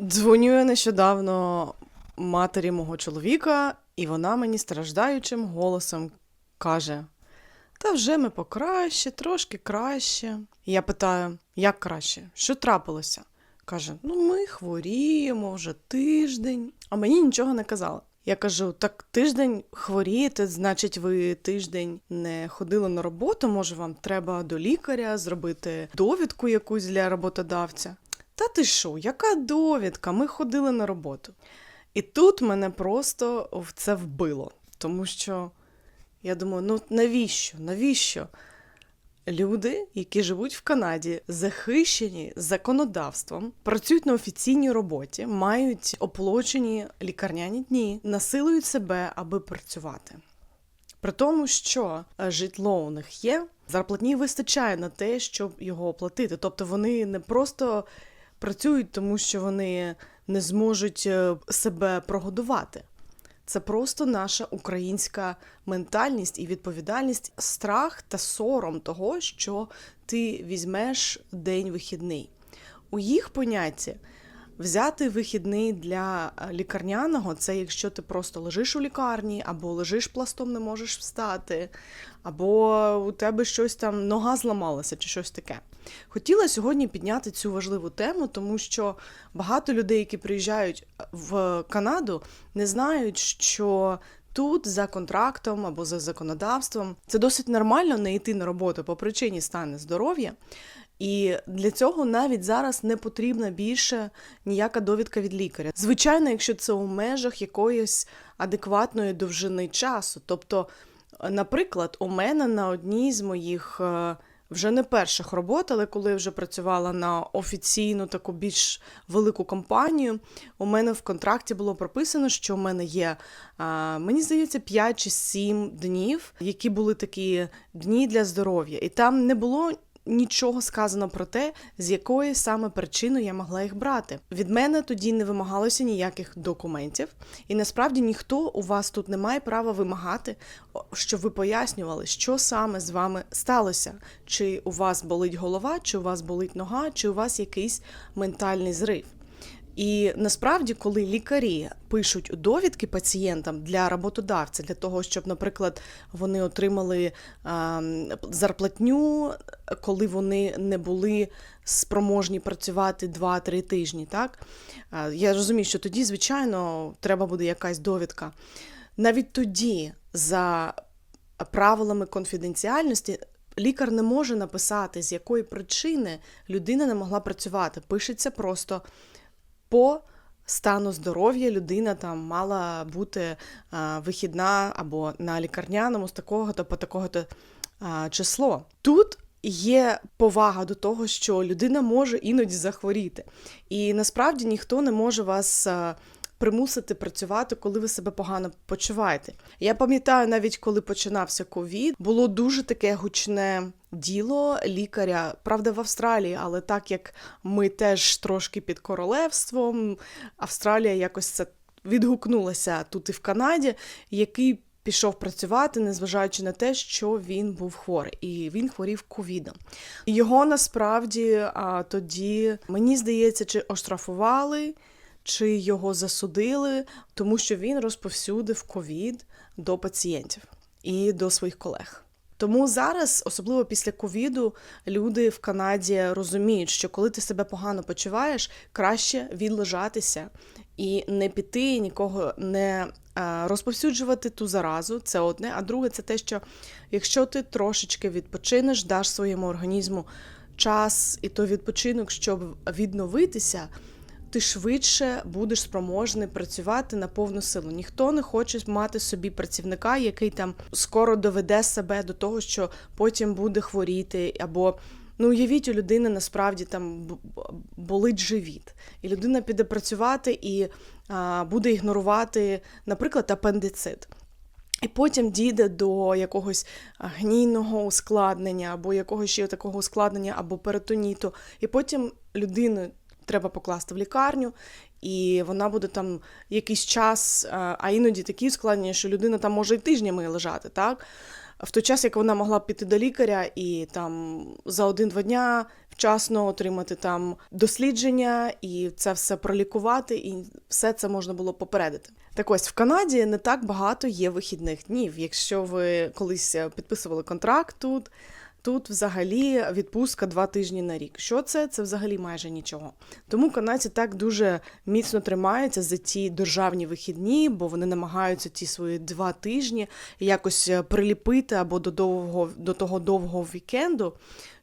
Дзвоню я нещодавно матері мого чоловіка, і вона мені страждаючим голосом каже: Та вже ми покраще, трошки краще. Я питаю, як краще? Що трапилося? Каже: Ну, ми хворіємо вже тиждень, а мені нічого не казала. Я кажу: так тиждень хворієте, значить, ви тиждень не ходили на роботу. Може, вам треба до лікаря зробити довідку якусь для роботодавця. Та ти що, яка довідка? Ми ходили на роботу. І тут мене просто в це вбило. Тому що я думаю, ну навіщо? Навіщо? Люди, які живуть в Канаді, захищені законодавством, працюють на офіційній роботі, мають оплачені лікарняні дні, насилують себе, аби працювати. При тому, що е, житло у них є, зарплатні вистачає на те, щоб його оплатити. Тобто вони не просто працюють, тому що вони не зможуть е, себе прогодувати. Це просто наша українська ментальність і відповідальність, страх та сором того, що ти візьмеш день вихідний. У їх понятті взяти вихідний для е, лікарняного це якщо ти просто лежиш у лікарні, або лежиш пластом, не можеш встати, або у тебе щось там нога зламалася, чи щось таке. Хотіла сьогодні підняти цю важливу тему, тому що багато людей, які приїжджають в Канаду, не знають, що тут за контрактом або за законодавством це досить нормально не йти на роботу по причині стану здоров'я. І для цього навіть зараз не потрібна більше ніяка довідка від лікаря. Звичайно, якщо це у межах якоїсь адекватної довжини часу. Тобто, наприклад, у мене на одній з моїх е, вже не перших робот, але коли я вже працювала на офіційну таку більш велику компанію, у мене в контракті було прописано, що у мене є, мені здається, 5 чи 7 днів, які були такі дні для здоров'я. І там не було. Нічого сказано про те, з якої саме причини я могла їх брати. Від мене тоді не вимагалося ніяких документів, і насправді ніхто у вас тут не має права вимагати, щоб ви пояснювали, що саме з вами сталося. Чи у вас болить голова, чи у вас болить нога, чи у вас якийсь ментальний зрив. І насправді, коли лікарі пишуть довідки пацієнтам для роботодавця, для того, щоб, наприклад, вони отримали зарплатню, коли вони не були спроможні працювати 2-3 тижні, так я розумію, що тоді, звичайно, треба буде якась довідка. Навіть тоді, за правилами конфіденціальності, лікар не може написати, з якої причини людина не могла працювати. Пишеться просто по стану здоров'я людина там мала бути а, вихідна або на лікарняному з такого-то по такого-то число. Тут є повага до того, що людина може іноді захворіти. І насправді ніхто не може вас. Примусити працювати, коли ви себе погано почуваєте. Я пам'ятаю, навіть коли починався ковід, було дуже таке гучне діло лікаря, правда, в Австралії, але так як ми теж трошки під королевством, Австралія якось це відгукнулася тут і в Канаді, який пішов працювати, незважаючи на те, що він був хворий, і він хворів ковідом. Його насправді а, тоді, мені здається, чи оштрафували. Чи його засудили, тому що він розповсюдив ковід до пацієнтів і до своїх колег. Тому зараз, особливо після ковіду, люди в Канаді розуміють, що коли ти себе погано почуваєш, краще відлежатися і не піти, нікого не е, розповсюджувати ту заразу. Це одне. А друге, це те, що якщо ти трошечки відпочинеш, даш своєму організму час і той відпочинок, щоб відновитися ти швидше будеш спроможний працювати на повну силу. Ніхто не хоче мати собі працівника, який там скоро доведе себе до того, що потім буде хворіти, або ну уявіть, у людини насправді там болить живіт, і людина піде працювати і а, буде ігнорувати, наприклад, апендицит. І потім дійде до якогось гнійного ускладнення, або якогось ще такого ускладнення, або перитоніту. І потім людину треба покласти в лікарню, і вона буде там якийсь час, а а іноді такі ускладнення, що людина там може і тижнями лежати, так? В той час, як вона могла б піти до лікаря і там за один-два дня вчасно отримати там дослідження і це все пролікувати, і все це можна було попередити. Так ось в Канаді не так багато є вихідних днів. Якщо ви колись підписували контракт тут, тут взагалі відпустка два тижні на рік. Що це? Це взагалі майже нічого. Тому канадці так дуже міцно тримаються за ті державні вихідні, бо вони намагаються ті свої два тижні якось е, приліпити або до довго до того довгого вікенду,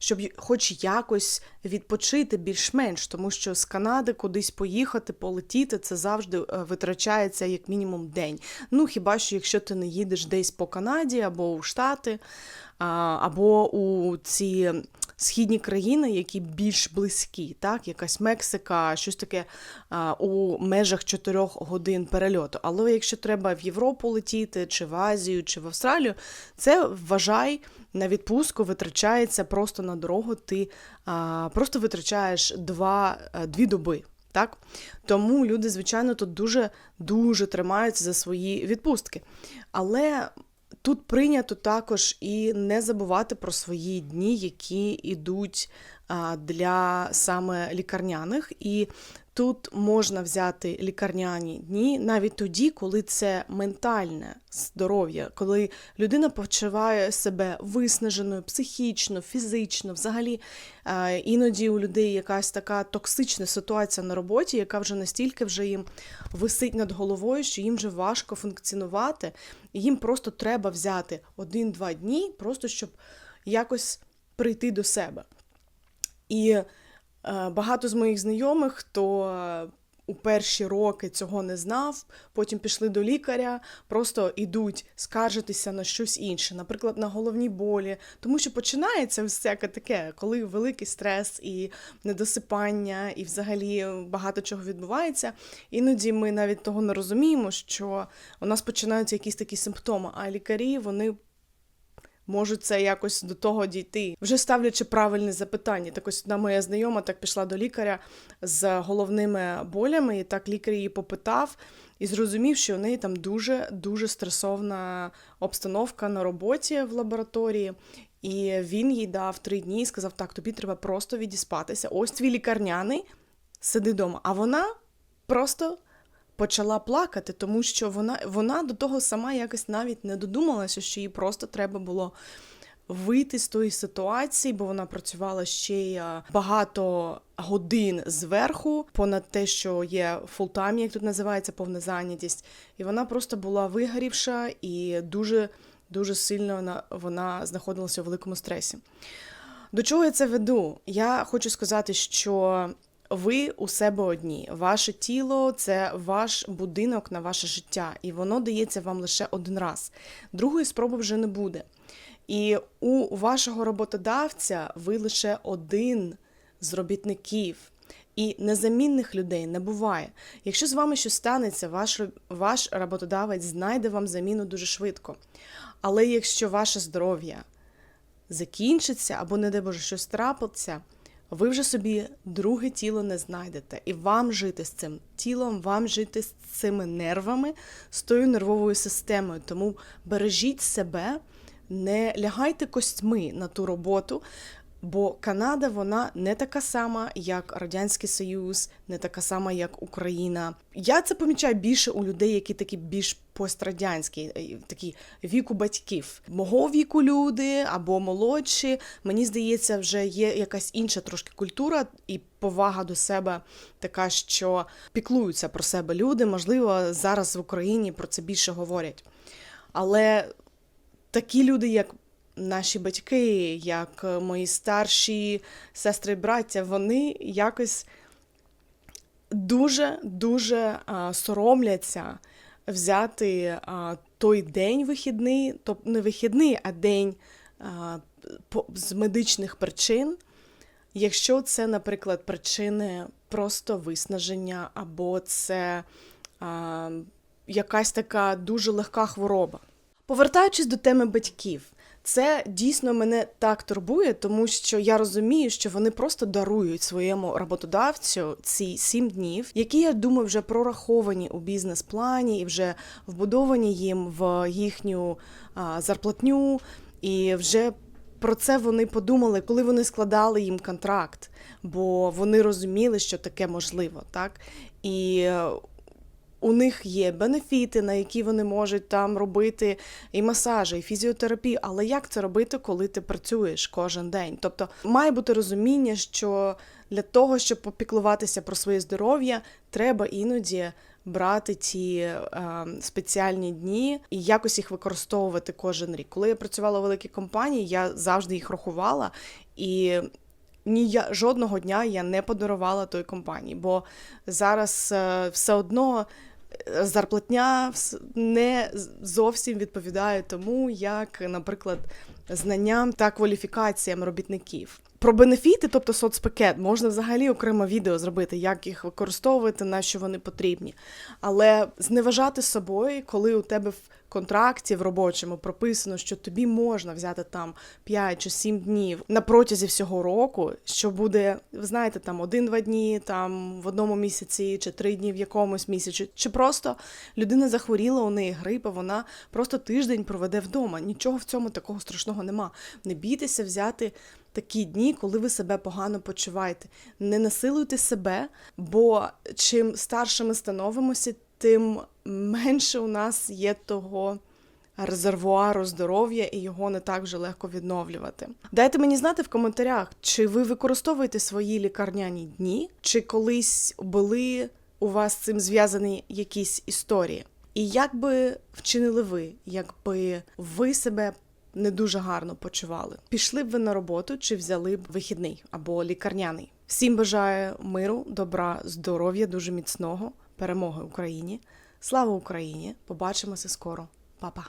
щоб хоч якось відпочити більш-менш, тому що з Канади кудись поїхати, полетіти, це завжди е, витрачається як мінімум день. Ну хіба що якщо ти не їдеш десь по Канаді або у Штати, або у ці східні країни, які більш близькі, так, якась Мексика, щось таке у межах 4 годин перельоту. Але якщо треба в Європу летіти, чи в Азію, чи в Австралію, це вважай на відпустку витрачається просто на дорогу. Ти просто витрачаєш два, а, дві доби. Так? Тому люди, звичайно, тут дуже дуже тримаються за свої відпустки. Але тут прийнято також і не забувати про свої дні, які йдуть для саме лікарняних. І тут можна взяти лікарняні дні навіть тоді, коли це ментальне здоров'я, коли людина почуває себе виснаженою психічно, фізично, взагалі а, іноді у людей якась така токсична ситуація на роботі, яка вже настільки вже їм висить над головою, що їм вже важко функціонувати, і їм просто треба взяти один-два дні, просто щоб якось прийти до себе. І е, багато з моїх знайомих, хто е, у перші роки цього не знав, потім пішли до лікаря, просто йдуть скаржитися на щось інше, наприклад, на головні болі. Тому що починається всяке таке, коли великий стрес і недосипання, і взагалі багато чого відбувається. Іноді ми навіть того не розуміємо, що у нас починаються якісь такі симптоми, а лікарі вони можуть це якось до того дійти, вже ставлячи правильне запитання. Так ось одна моя знайома так пішла до лікаря з головними болями, і так лікар її попитав і зрозумів, що у неї там дуже дуже стресовна обстановка на роботі в лабораторії. І він їй дав три дні і сказав: так, тобі треба просто відіспатися. Ось твій лікарняний, сиди вдома. А вона просто почала плакати, тому що вона, вона до того сама якось навіть не додумалася, що їй просто треба було вийти з тої ситуації, бо вона працювала ще й багато годин зверху, понад те, що є фултайм, як тут називається, повна зайнятість. І вона просто була вигорівша і дуже, дуже сильно вона, вона знаходилася у великому стресі. До чого я це веду? Я хочу сказати, що ви у себе одні. Ваше тіло це ваш будинок на ваше життя, і воно дається вам лише один раз. Другої спроби вже не буде. І у вашого роботодавця ви лише один з робітників. І незамінних людей не буває. Якщо з вами щось станеться, ваш, ваш роботодавець знайде вам заміну дуже швидко. Але якщо ваше здоров'я закінчиться або, не дай Боже, щось трапиться, ви вже собі друге тіло не знайдете. І вам жити з цим тілом, вам жити з цими нервами, з тою нервовою системою. Тому бережіть себе, не лягайте костьми на ту роботу. Бо Канада вона не така сама, як Радянський Союз, не така сама, як Україна. Я це помічаю більше у людей, які такі більш пострадянські, е, такі віку батьків. Мого віку люди або молодші. Мені здається, вже є якась інша трошки культура і повага до себе, така, що піклуються про себе люди. Можливо, зараз в Україні про це більше говорять. Але такі люди, як наші батьки, як е, мої старші сестри браття, вони якось дуже дуже а, соромляться взяти той день вихідний, тобто не вихідний, а день з медичних причин. Якщо це, наприклад, причини просто виснаження, або це а, якась така дуже легка хвороба. Повертаючись до теми батьків, це дійсно мене так турбує, тому що я розумію, що вони просто дарують своєму роботодавцю ці сім днів, які я думаю вже прораховані у бізнес-плані і вже вбудовані їм в їхню зарплатню, і вже про це вони подумали, коли вони складали їм контракт, бо вони розуміли, що таке можливо, так? І е, у них є бенефіти, на які вони можуть там робити і масажі, і фізіотерапію. Але як це робити, коли ти працюєш кожен день? Тобто має бути розуміння, що для того, щоб попіклуватися про своє здоров'я, треба іноді брати ті е, спеціальні дні і якось їх використовувати кожен рік. Коли я працювала в великій компанії, я завжди їх рахувала і. Ні, я жодного дня я не подарувала той компанії, бо зараз е, все одно е, зарплатня не зовсім відповідає тому, як, наприклад, знанням та кваліфікаціям робітників. Про бенефіти, тобто соцпакет, можна взагалі окремо відео зробити, як їх використовувати, на що вони потрібні. Але зневажати собою, коли у тебе контракті в робочому прописано, що тобі можна взяти там 5 чи 7 днів на протязі всього року, що буде, ви знаєте, там один-два дні, там в одному місяці, чи три дні в якомусь місяці, чи просто людина захворіла, у неї грип, а вона просто тиждень проведе вдома. Нічого в цьому такого страшного нема. Не бійтеся взяти такі дні, коли ви себе погано почуваєте. Не насилуйте себе, бо чим старше ми становимося, тим менше у нас є того резервуару здоров'я і його не так вже легко відновлювати. Дайте мені знати в коментарях, чи ви використовуєте свої лікарняні дні, чи колись були у вас з цим зв'язані якісь історії. І як би вчинили ви, якби ви себе не дуже гарно почували? Пішли б ви на роботу чи взяли б вихідний або лікарняний? Всім бажаю миру, добра, здоров'я, дуже міцного, перемоги Україні. Слава Україні! Побачимося скоро, Па-па!